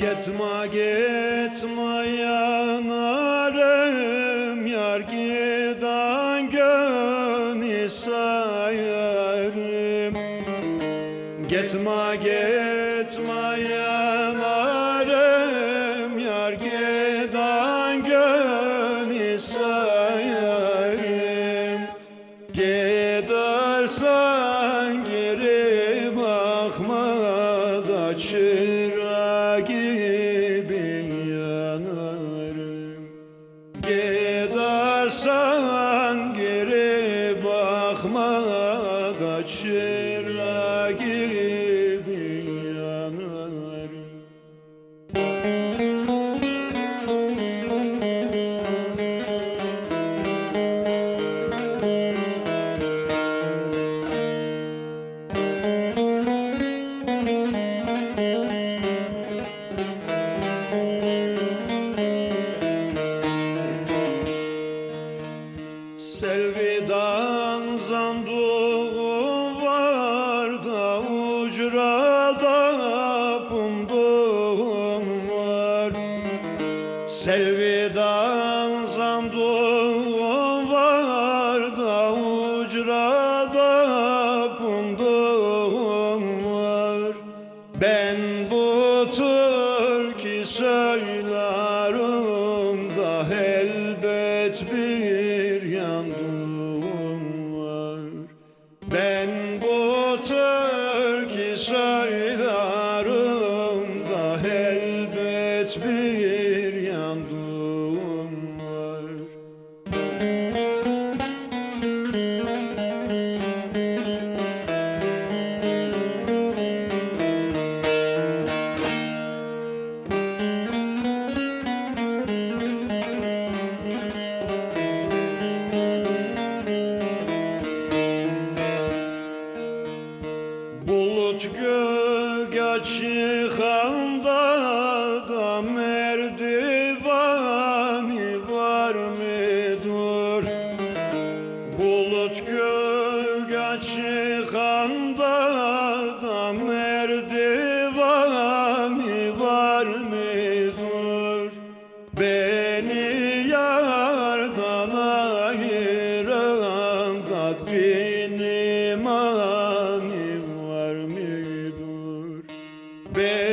Gitme gitme yanarım Yar giden gönül sayarım. Gitme gitme yanarım Yar giden gönül sayarım. Gidersen geri bakma da çık Gidersen geri Selvidan zanduğum var da ucrada pumduğum var. Selvidan zanduğum var da ucrada pumduğum var. Ben bu türkü söylerim da elbet türkü göğe çıkanda da merdivani var mıdır? Beni yardan ayıran kalbin imani var mıdır? Beni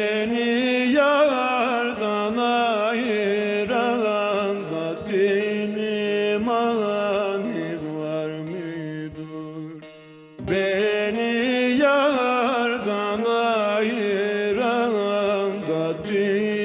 Rabbi.